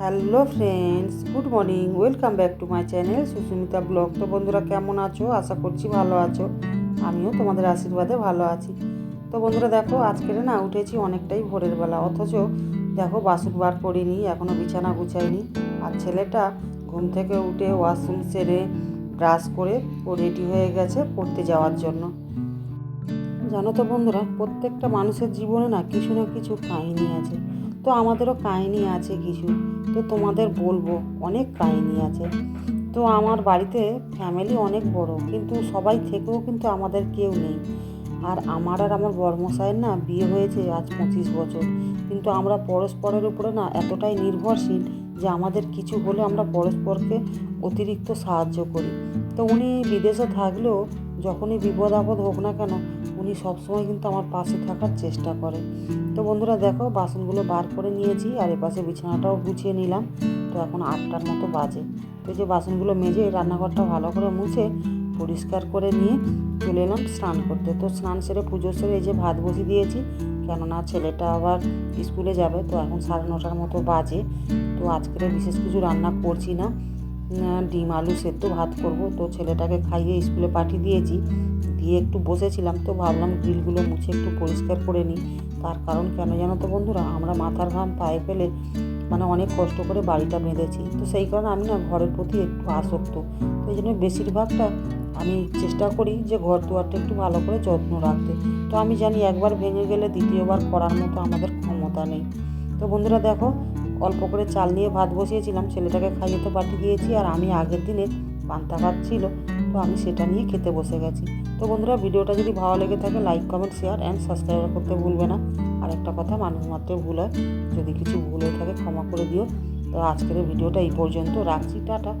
Hello friends, good morning, welcome back to my channel Sushmita blog. তো বন্ধুরা, কেমন আছো? আশা করছি ভালো আছো। আমিও তোমাদের আশীর্বাদে ভালো আছি। তো বন্ধুরা, দেখো, আজকের না উঠেছি অনেকটাই ভোরের বেলা। অথচ দেখো, বাসন বার করিনি এখনও বিছানা গুছাইনি। আর ছেলেটা ঘুম থেকে উঠে ওয়াশরুম সেরে ব্রাশ করে ও রেডি হয়ে গেছে পড়তে যাওয়ার জন্য। জানো তো বন্ধুরা, প্রত্যেকটা মানুষের জীবনে না কিছু না কিছু কাহিনী আছে। তো আমাদেরও কাহিনী আছে কিছু। তো তোমাদের বলব, অনেক কাহিনী আছে। তো আমার বাড়িতে ফ্যামিলি অনেক বড়, কিন্তু সবাই থেকেও কিন্তু আমাদের কেউ নেই। আর আমার আর আমার বর্মশাইয়ের না বিয়ে হয়েছে আজ পঁচিশ বছর। কিন্তু আমরা পরস্পরের উপরে না এতটাই নির্ভরশীল যে আমাদের কিছু হলে আমরা পরস্পরকে অতিরিক্ত সাহায্য করি। তো উনি বিদেশে থাকলেও যখনই বিপদ আপদ হোক না কেন উনি সবসময় কিন্তু আমার পাশে থাকার চেষ্টা করে। তো বন্ধুরা দেখো, বাসনগুলো বার করে নিয়েছি আর এপাশে বিছানাটাও গুছিয়ে নিলাম। তো এখন আটটার মতো বাজে। তো যে বাসনগুলো মেজে রান্নাঘরটা ভালো করে মুছে পরিষ্কার করে নিয়ে চলে এলাম স্নান করতে। তো স্নান সেরে পুজো সেরে এই যে ভাত বসিয়ে দিয়েছি, কেননা ছেলেটা আবার স্কুলে যাবে, তো এখন সাড়ে নটার মতো বাজে। তো আজকের বিশেষ কিছু রান্না করছি না। ডিম, আলু সেদ্ধ ভাত করব। তো ছেলেটাকে খাইয়ে স্কুলে পাঠিয়ে দিয়েছি। দিয়ে একটু বসেছিলাম তো ভাবলাম গ্রিলগুলো মুছে একটু পরিষ্কার করে নিই। তার কারণ কেন জানো তো বন্ধুরা? আমরা মাথার ঘাম পায়ে ফেলে মানে অনেক কষ্ট করে বাড়িটা বেঁধেছি। তো সেই কারণে আমি না ঘরের প্রতি একটু আসক্ত। তো এই জন্য বেশিরভাগটা আমি চেষ্টা করি যে ঘর দুয়ারটা একটু ভালো করে যত্ন রাখতে। তো আমি জানি একবার ভেঙে গেলে দ্বিতীয়বার করার মতো আমাদের ক্ষমতা নেই। তো বন্ধুরা দেখো, অল্প করে চাল নিয়ে ভাত বসিয়েছিলাম। ছেলেটাকে খাইয়ে তো পাঠিয়ে দিয়েছি আর আমি আগের দিনে পান্তা ভাত ছিল। তো আমি সেটা নিয়ে খেতে বসে গেছি। তো বন্ধুরা, ভিডিওটা যদি ভালো লেগে থাকে like comment share and subscribe করতে ভুলবে না। আর একটা কথা, মানুষ মাত্র ভুল হয়। যদি কিছু ভুল হয়ে থাকে, ক্ষমা করে দিও। তো আজকের ভিডিওটা এই পর্যন্ত। রাখছি, টাটা।